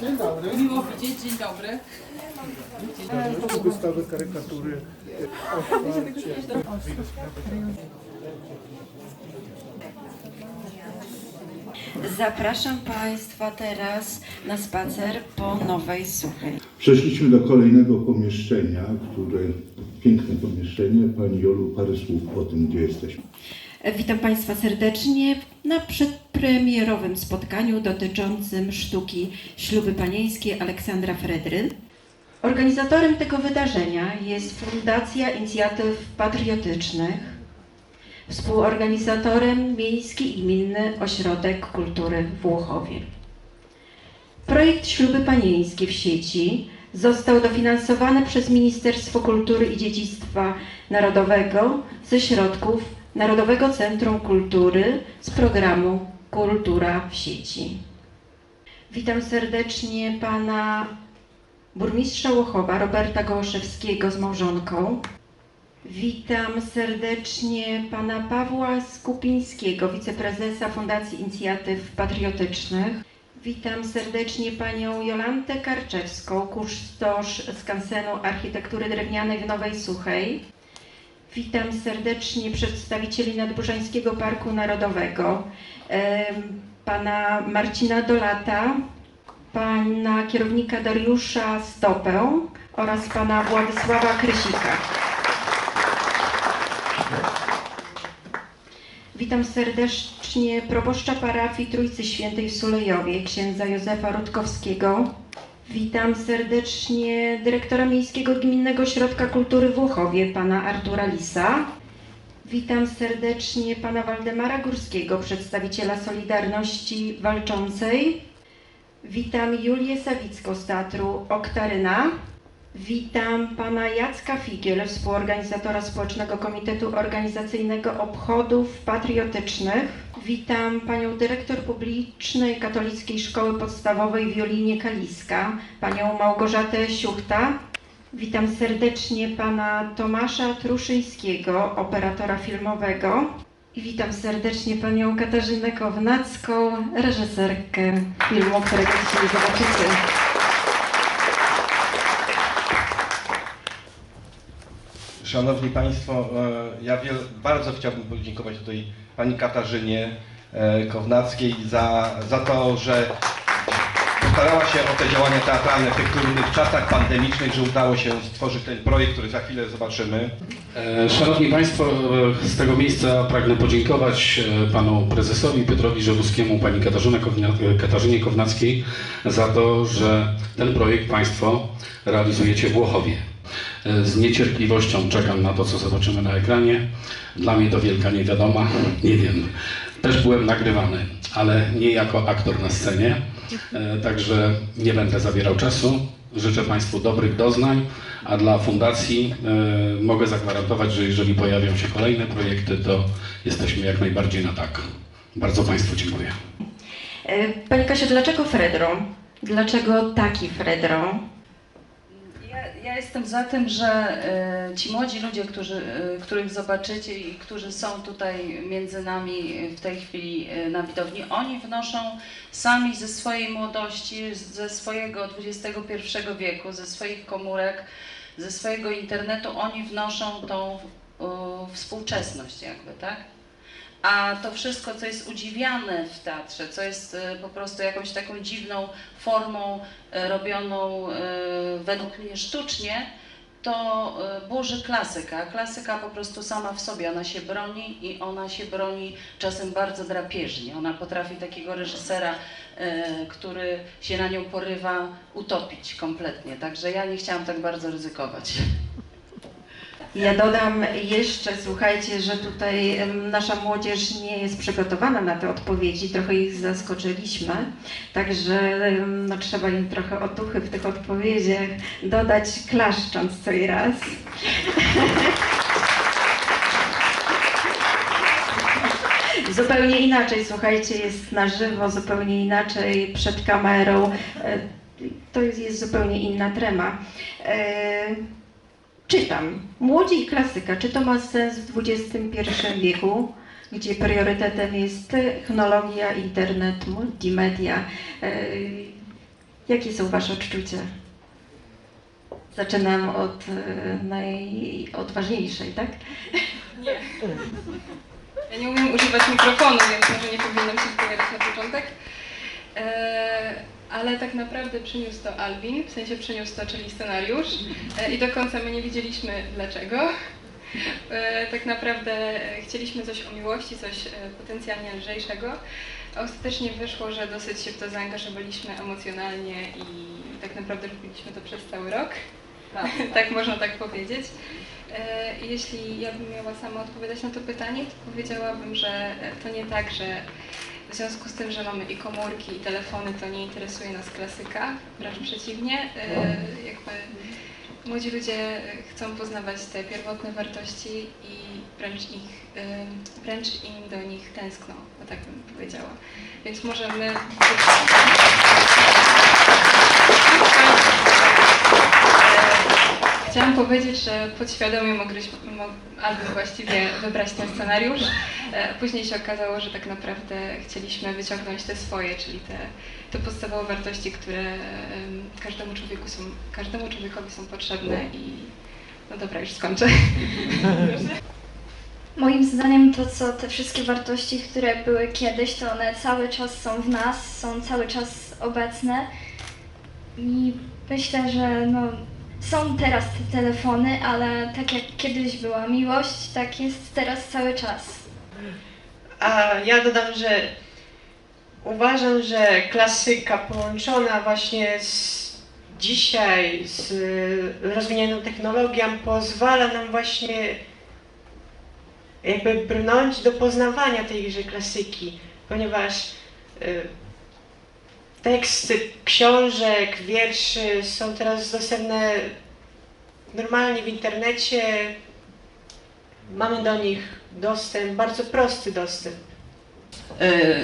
Dzień dobry. Miło widzieć, dzień dobry. Wystawy karykatury. Zapraszam Państwa teraz na spacer po Nowej Suchej. Przeszliśmy do kolejnego pomieszczenia, które piękne pomieszczenie. Pani Jolu, parę słów o tym, gdzie jesteśmy. Witam Państwa serdecznie na przedpremierowym spotkaniu dotyczącym sztuki Śluby Panieńskie Aleksandra Fredry. Organizatorem tego wydarzenia jest Fundacja Inicjatyw Patriotycznych. Współorganizatorem Miejski i Gminny Ośrodek Kultury w Włochowie. Projekt Śluby Panieńskie w sieci został dofinansowany przez Ministerstwo Kultury i Dziedzictwa Narodowego ze środków Narodowego Centrum Kultury z programu Kultura w sieci. Witam serdecznie pana burmistrza Łochowa Roberta Gołoszewskiego z małżonką. Witam serdecznie pana Pawła Skupińskiego, wiceprezesa Fundacji Inicjatyw Patriotycznych. Witam serdecznie panią Jolantę Karczewską, kustosz skansenu architektury drewnianej w Nowej Suchej. Witam serdecznie przedstawicieli Nadburzańskiego Parku Narodowego, pana Marcina Dolata, pana kierownika Dariusza Stopę oraz pana Władysława Krysika. Witam serdecznie proboszcza parafii Trójcy Świętej w Sulejowie, księdza Józefa Rutkowskiego. Witam serdecznie dyrektora Miejskiego Gminnego Ośrodka Kultury w Łochowie, pana Artura Lisa. Witam serdecznie pana Waldemara Górskiego, przedstawiciela Solidarności Walczącej. Witam Julię Sawicką z Teatru Oktaryna. Witam pana Jacka Figiel, współorganizatora Społecznego Komitetu Organizacyjnego Obchodów Patriotycznych. Witam panią dyrektor publicznej Katolickiej Szkoły Podstawowej w Jolinie Kaliska, panią Małgorzatę Siuchta. Witam serdecznie pana Tomasza Truszyńskiego, operatora filmowego. I witam serdecznie panią Katarzynę Kownacką, reżyserkę filmu, którego dzisiaj zobaczycie. Szanowni Państwo, e, ja wiel, bardzo chciałbym podziękować tutaj Pani Katarzynie e, Kownackiej za, za to, że starała się o te działania teatralne w tych trudnych czasach pandemicznych, że udało się stworzyć ten projekt, który za chwilę zobaczymy. E, Szanowni Państwo, z tego miejsca pragnę podziękować panu prezesowi Piotrowi Żeruskiemu, pani Katarzynie Kownackiej za to, że ten projekt Państwo realizujecie w Włochowie. Z niecierpliwością czekam na to, co zobaczymy na ekranie. Dla mnie to wielka niewiadoma. Nie wiem. Też byłem nagrywany, ale nie jako aktor na scenie. E, Także nie będę zabierał czasu. Życzę Państwu dobrych doznań, a dla Fundacji e, mogę zagwarantować, że jeżeli pojawią się kolejne projekty, to jesteśmy jak najbardziej na tak. Bardzo Państwu dziękuję. E, Pani Kasiu, dlaczego Fredro? Dlaczego taki Fredro? Jestem za tym, że e, ci młodzi ludzie, którzy, e, których zobaczycie i którzy są tutaj między nami w tej chwili e, na widowni, oni wnoszą sami ze swojej młodości, ze swojego XXI wieku, ze swoich komórek, ze swojego internetu, oni wnoszą tą współczesność jakby, tak? A to wszystko, co jest udziwiane w teatrze, co jest e, po prostu jakąś taką dziwną formą e, robioną e, według mnie sztucznie, to burzy klasyka. Klasyka po prostu sama w sobie, ona się broni i ona się broni czasem bardzo drapieżnie. Ona potrafi takiego reżysera, który się na nią porywa, utopić kompletnie. Także ja nie chciałam tak bardzo ryzykować. Ja dodam jeszcze, słuchajcie, że tutaj nasza młodzież nie jest przygotowana na te odpowiedzi, trochę ich zaskoczyliśmy, także no, trzeba im trochę otuchy w tych odpowiedziach dodać, klaszcząc co i raz. Zupełnie inaczej, słuchajcie, jest na żywo, zupełnie inaczej przed kamerą. E, To jest, jest zupełnie inna trema. E, Czytam. Młodzi i klasyka. Czy to ma sens w XXI wieku, gdzie priorytetem jest technologia, internet, multimedia? E, Jakie są Wasze odczucia? Zaczynam od e, najodważniejszej, tak? Nie. Ja nie umiem używać mikrofonu, więc może nie powinnam się wypowiadać na początek. Ale tak naprawdę przyniósł to Alvin, w sensie przyniósł to, czyli scenariusz. E, I do końca my nie wiedzieliśmy dlaczego. E, tak naprawdę chcieliśmy coś o miłości, coś e, potencjalnie lżejszego. Ostatecznie wyszło, że dosyć się w to zaangażowaliśmy emocjonalnie i tak naprawdę robiliśmy to przez cały rok. tak można tak powiedzieć. Jeśli ja bym miała sama odpowiadać na to pytanie, to powiedziałabym, że to nie tak, że w związku z tym, że mamy i komórki, i telefony, to nie interesuje nas klasyka, wręcz przeciwnie. E, Jakby młodzi ludzie chcą poznawać te pierwotne wartości i wręcz, ich, e, wręcz im do nich tęskną, o tak bym powiedziała. Więc może my... Chciałam powiedzieć, że podświadomie mogliśmy, mo- albo właściwie wybrać ten scenariusz. E, Później się okazało, że tak naprawdę chcieliśmy wyciągnąć te swoje, czyli te, te podstawowe wartości, które em, każdemu, człowieku są, każdemu człowiekowi są potrzebne i no dobra, już skończę. Moim zdaniem to, co te wszystkie wartości, które były kiedyś, to one cały czas są w nas, są cały czas obecne. I myślę, że no, są teraz te telefony, ale tak jak kiedyś była miłość, tak jest teraz cały czas. A ja dodam, że uważam, że klasyka połączona właśnie z dzisiaj z rozwiniętą technologią pozwala nam właśnie jakby brnąć do poznawania tejże klasyki, ponieważ y, teksty książek, wierszy są teraz dostępne normalnie w internecie. Mamy do nich dostęp, bardzo prosty dostęp.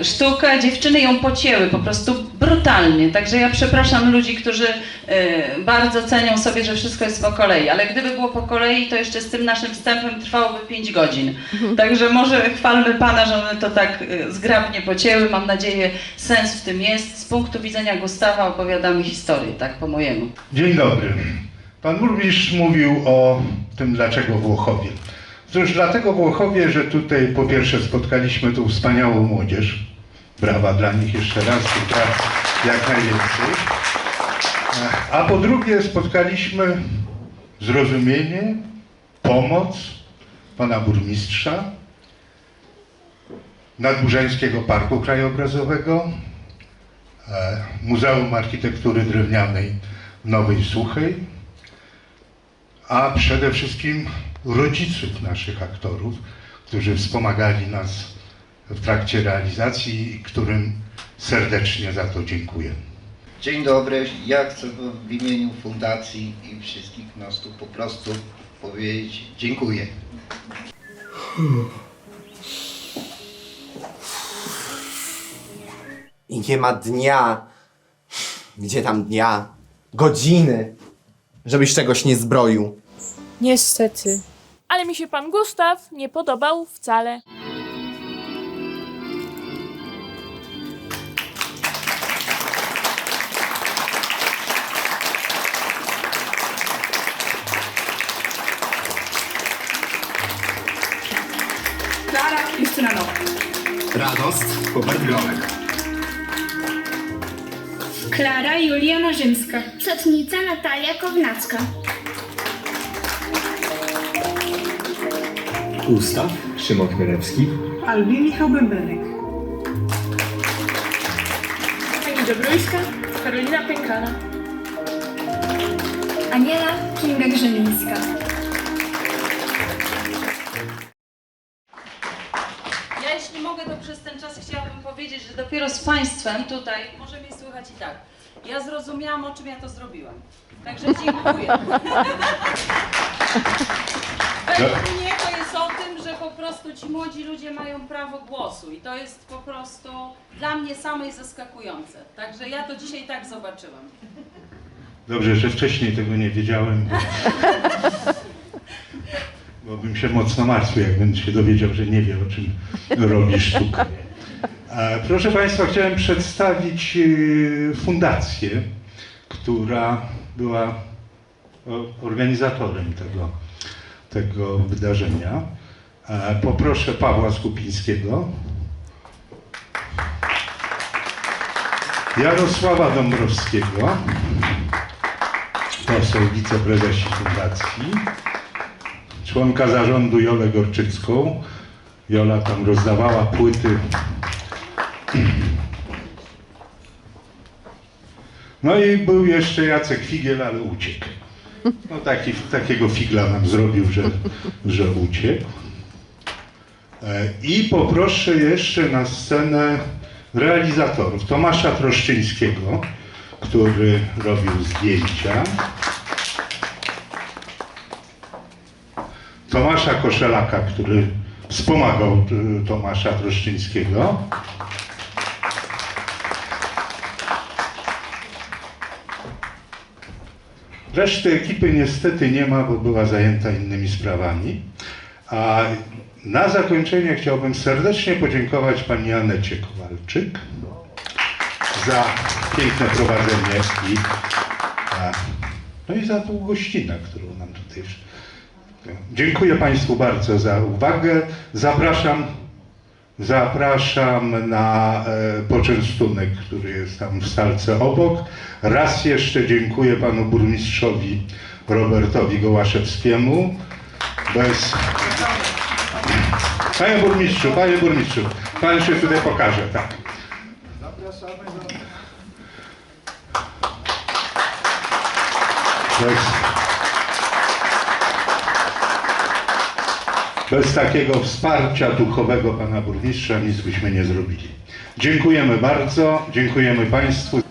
Y, sztuka, dziewczyny ją pocięły po prostu brutalnie. Także ja przepraszam ludzi, którzy y, bardzo cenią sobie, że wszystko jest po kolei, ale gdyby było po kolei, to jeszcze z tym naszym wstępem trwałoby 5 godzin. Także może chwalmy Pana, że one to tak y, zgrabnie pocięły. Mam nadzieję, sens w tym jest. Z punktu widzenia Gustawa opowiadamy historię, tak po mojemu. Dzień dobry. Pan burmistrz mówił o tym, dlaczego Włochowie. Otóż dlatego Włochowie, że tutaj po pierwsze spotkaliśmy tu wspaniałą młodzież. Brawa dla nich jeszcze raz, jak najwięcej. A po drugie spotkaliśmy zrozumienie, pomoc pana burmistrza, Nadburzańskiego Parku Krajobrazowego, e, Muzeum Architektury Drewnianej Nowej Suchej, a przede wszystkim rodziców naszych aktorów, którzy wspomagali nas w trakcie realizacji i którym serdecznie za to dziękuję. Dzień dobry. Ja chcę w imieniu fundacji i wszystkich nas tu po prostu powiedzieć dziękuję. I nie ma dnia, gdzie tam dnia, godziny, żebyś czegoś nie zbroił. Niestety. Ale mi się pan Gustaw nie podobał wcale. Klara Justyna Nowak. Radost, Hubert Gromek. Klara Julia Marzymska. Sotnica Natalia Kownacka. Gustaw, Szymon Chmielewski. Albin Michał Bębenek. Pani Dobruńska, Karolina Pękana. Aniela Kinga Grzemińska. Ja jeśli mogę, to przez ten czas chciałabym powiedzieć, że dopiero z Państwem tutaj, może mnie słychać i tak, ja zrozumiałam, o czym ja to zrobiłam. Także dziękuję. Według mnie to jest o tym, że po prostu ci młodzi ludzie mają prawo głosu i to jest po prostu dla mnie samej zaskakujące. Także ja to dzisiaj tak zobaczyłam. Dobrze, że wcześniej tego nie wiedziałem, bo, bo bym się mocno martwił, jakbym się dowiedział, że nie wie, o czym robi sztuka. E, Proszę Państwa, chciałem przedstawić e, fundację która była organizatorem tego, tego wydarzenia. E, Poproszę Pawła Skupińskiego. Jarosława Dąbrowskiego. To wiceprezesi fundacji. Członka zarządu Jolę Gorczycką. Jola tam rozdawała płyty. No i był jeszcze Jacek Figiel, ale uciekł. No taki, takiego figla nam zrobił, że, że uciekł. E, I poproszę jeszcze na scenę realizatorów. Tomasza Troszczyńskiego, który robił zdjęcia. Tomasza Koszelaka, który wspomagał y, Tomasza Troszczyńskiego. Reszty ekipy niestety nie ma, bo była zajęta innymi sprawami. A na zakończenie chciałbym serdecznie podziękować pani Anecie Kowalczyk za piękne prowadzenie i, no i za tą gościnę, którą nam tutaj. Dziękuję Państwu bardzo za uwagę. Zapraszam, zapraszam na e, poczęstunek, który jest tam w salce obok. Raz jeszcze dziękuję panu burmistrzowi Robertowi Gołaszewskiemu. Bez... Panie burmistrzu, panie burmistrzu, pan się tutaj pokaże, tak. Bez, bez takiego wsparcia duchowego pana burmistrza nic byśmy nie zrobili. Dziękujemy bardzo, dziękujemy państwu.